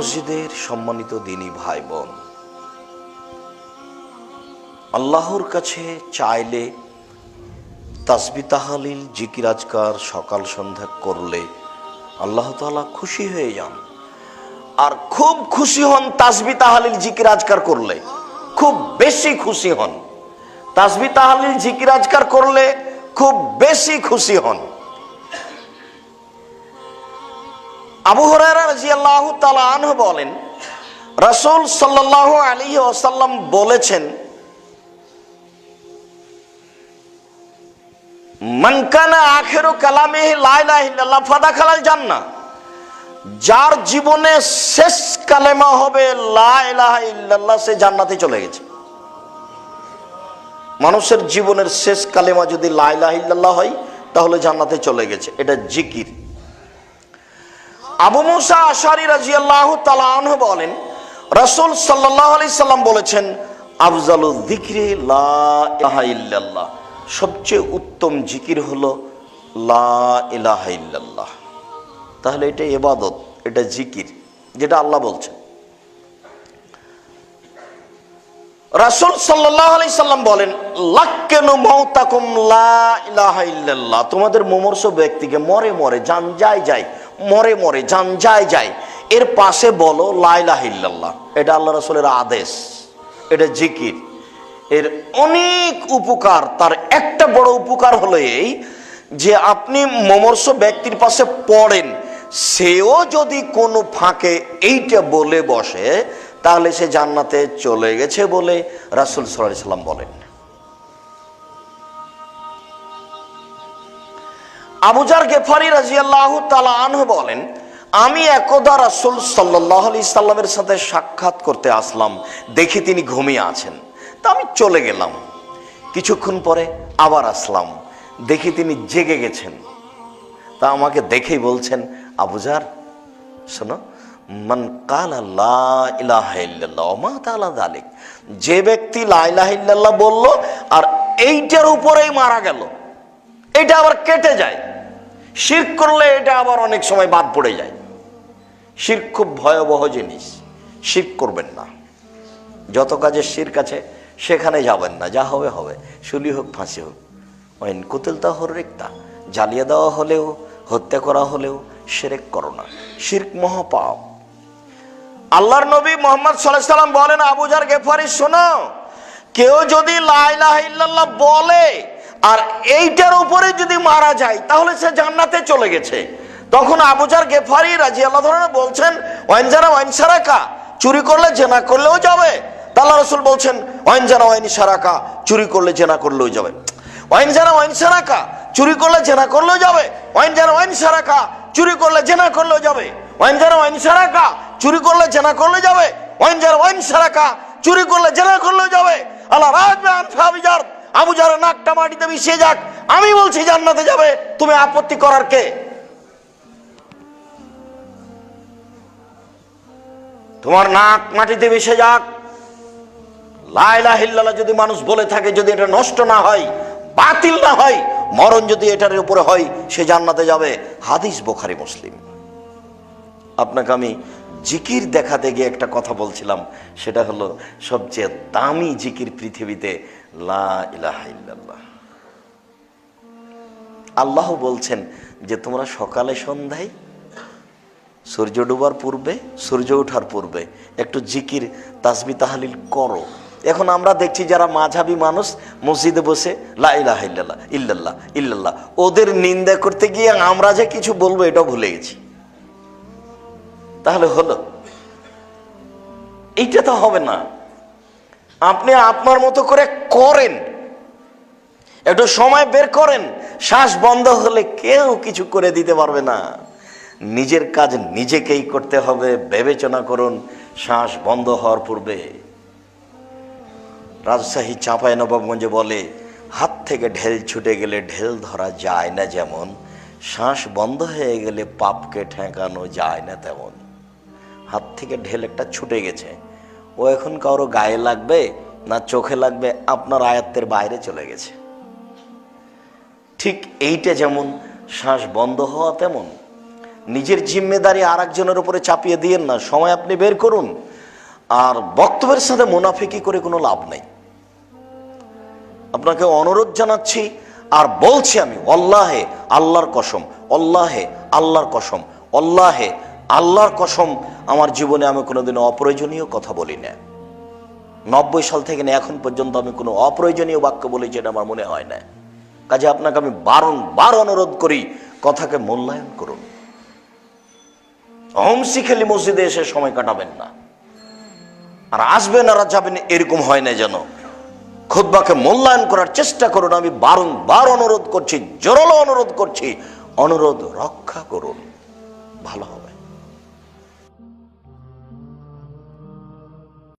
মসজিদের সম্মানিত দিনী ভাই বোন আল্লাহর কাছে চাইলে তাসবি তাহালিল, জিকির আজকার, সকাল সন্ধ্যা করলে আল্লাহ তাআলা খুশি হয়ে যান। আর খুব খুশি হন তাসবি তাহালিল, জিকির আজকার করলে। খুব বেশি খুশি হন। তাসবি তাহালিল, জিকির আজকার করলে খুব বেশি খুশি হন। আবু তাআলা আনহু বলেন, রাসূল সাল্লাল্লাহু আলাইহি ওয়াসাল্লাম বলেছেন, মান কানা আখিরু কালামিহি লা ইলাহা ইল্লাল্লাহ ফাদাখালাল যার জীবনে শেষ কালেমা হবে লা ইলাহা ইল্লাল্লাহ, সে জান্নাতে চলে গেছে। মানুষের জীবনের শেষ কালেমা যদি লা ইলাহা হয়, তাহলে জান্নাতে চলে গেছে। এটা জিকির। আবু মুসা আশারি রাজিয়াল্লাহু তাআলা আনহু বলেন, রাসূল সাল্লাল্লাহু আলাইহি সাল্লাম বলেছেন, আফজালু যিকরি লা ইলাহা ইল্লাল্লাহ। সবচেয়ে উত্তম জিকির হলো, লা ইলাহা তাহলে এটা এবাদত এটা জিকির, যেটা আল্লাহ বলছেন। রাসূল সাল্লাল্লাহু আলাইহি সাল্লাম বলেন, লাক্কানু মাউতাকুম লা ইলাহা ইল্লাল্লাহ। তোমাদের মুমূর্ষ ব্যক্তিকে মরে মরে যান যায় যায় মরে মরে, যান যায় যায়। এর পাশে বলো, লা ইলাহা ইল্লাল্লাহ। এটা আল্লাহ রাসূলের আদেশ, এটা জিকির। এর অনেক উপকার, তার একটা বড় উপকার হলো এই যে আপনি মমর্ষ ব্যক্তির পাশে পড়েন, সেও যদি কোনো ফাঁকে এইটা বলে বসে, তাহলে সে জান্নাতে চলে গেছে বলে রাসুল সাল্লাহ সাল্লাম বলেন। আবুজার গেফারি রাজিয়াল্লাহ তালা আনহু বলেন, আমি একদা রাসুল সাল্লাহ আলি সাল্লামের সাথে সাক্ষাৎ করতে আসলাম। দেখি তিনি ঘুমিয়ে আছেন। তা আমি চলে গেলাম। কিছুক্ষণ পরে আবার আসলাম। দেখি তিনি জেগে গেছেন। তা আমাকে দেখেই বলছেন আবুজার শোনো, মান কাল আল্লাহ ইলাহা ইল্লাল্লাহ ওমা তাআলা যে ব্যক্তি লা ইলাহা বলল, আর এইটার উপরেই মারা গেল। এটা আবার কেটে যায়। শির করলে এটা আবার অনেক সময় বাদ পড়ে যায়। শির খুব ভয়াবহ জিনিস, শির করবেন না। যত কাজের শির কাছে, সেখানে যাবেন না, যা হবে হবে, শুলি হোক, ফাঁসি হোক। ওয়াইন কুতুল তাহর রেক্তা, জ্বালিয়ে দেওয়া হলেও, হত্যা করা হলেও সেরেক করো না। শির্ক মহাপাপ। আল্লাহর নবী মোহাম্মদ সাল্লাহ সাল্লাম বলেন আবুজার গেফারি শোনো, কেউ যদি ইল্লাল্লাহ বলে আর এইটার উপরে যদি মারা যায়, তাহলে সে জান্নাতে চলে গেছে। তখন আবুজার গেফারি রাজি আল্লাহ ধরনের বলছেন ওয়াইনজারা ওয়াইনসারাকা চুরি করলে জেনা করলেও যাবে। তাল্লাহ রসুল বলছেন ওয়াইনজারা ওয়াইন সারাকা, চুরি করলে জেনা করলেও যাবে। ওয়াইন যারা ওয়াইন সারাকা, চুরি করলে জেনা করলেও যাবে। ওয়াইন যারা ওয়াইন সারাকা, চুরি করলে জেনা করলেও যাবে। ওয়াইন যারা ওয়াইন সারাকা, চুরি করলে জেনা করলে যাবে। ওয়াইন যারা ওয়াইন সারাকা, চুরি করলে জেনা করলেও যাবে। আল্লাহ ফাবিজার আবু যারা নাকটা মাটিতে মিশিয়ে যাক। আমি বলছি, জান্নাতে যাবে। তুমি আপত্তি করার কে? তোমার নাক মাটিতে মিশে যাক। লাইলাহিল্লাহ যদি মানুষ বলে থাকে, যদি এটা নষ্ট না হয়, বাতিল না হয়, মরণ যদি এটার উপরে হয়, সে জান্নাতে যাবে। হাদিস বোখারি, মুসলিম। আপনাকে আমি জিকির দেখাতে গিয়ে একটা কথা বলছিলাম, সেটা হলো সবচেয়ে দামি জিকির পৃথিবীতে লা আল্লাহ বলছেন যে তোমরা সকালে সন্ধ্যায় সূর্য ডুবার পূর্বে, সূর্য ওঠার পূর্বে একটু জিকির, তাসবি, তাহালিল করো। এখন আমরা দেখছি যারা মাঝাবি মানুষ, মসজিদে বসে লা ইলাহা ইল্লাল্লাহ ইল্লাল্লাহ ইল্লাল্লাহ, ওদের নিন্দা করতে গিয়ে আমরা যে কিছু বলব এটাও ভুলে গেছি। তাহলে হলো। এইটা তো হবে না। আপনি আপনার মতো করে করেন। একটু সময় বের করেন। শ্বাস বন্ধ হলে কেউ কিছু করে দিতে পারবে না। নিজের কাজ নিজেকেই করতে হবে। বিবেচনা করুন, শ্বাস বন্ধ হওয়ার পূর্বে। রাজশাহী চাঁপাই নবাবগঞ্জে বলে, হাত থেকে ঢেল ছুটে গেলে ঢেল ধরা যায় না যেমন, শ্বাস বন্ধ হয়ে গেলে পাপকে ঠেকানো যায় না তেমন। হাত থেকে ঢেল একটা ছুটে গেছে। ও এখন কারও গায়ে লাগবে না চোখে লাগবে, আপনার আয়ত্তের বাইরে চলে গেছে। ঠিক এইটা যেমন শ্বাস বন্ধ হওয়া তেমন, নিজের জিম্মেদারি আর একজনের উপরে চাপিয়ে দিয়েন না, সময় আপনি বের করুন। আর বক্তব্যের সাথে মুনাফিকি করে কোনো লাভ নেই। আপনাকে অনুরোধ জানাচ্ছি, আর বলছি আমি, অল্লাহে আল্লাহর কসম, অল্লাহে আল্লাহর কসম, অল্লাহে আল্লাহর কসম আমার জীবনে আমি কোনোদিন অপ্রয়োজনীয় কথা বলি না। নব্বই সাল থেকে না এখন পর্যন্ত আমি কোনো অপ্রয়োজনীয় বাক্য বলি যেটা আমার মনে হয় না। কাজে আপনাকে আমি বারংবার অনুরোধ করি, কথাকে মূল্যায়ন করুন। অহমসি খেলি মসজিদে এসে সময় কাটাবেন না। আর আসবেন আর যাবেন এরকম হয় না যেন। খুদ্বাকে মূল্যায়ন করার চেষ্টা করুন, আমি বারংবার অনুরোধ করছি, জোরালো অনুরোধ করছি, অনুরোধ রক্ষা করুন। ভালো হবে।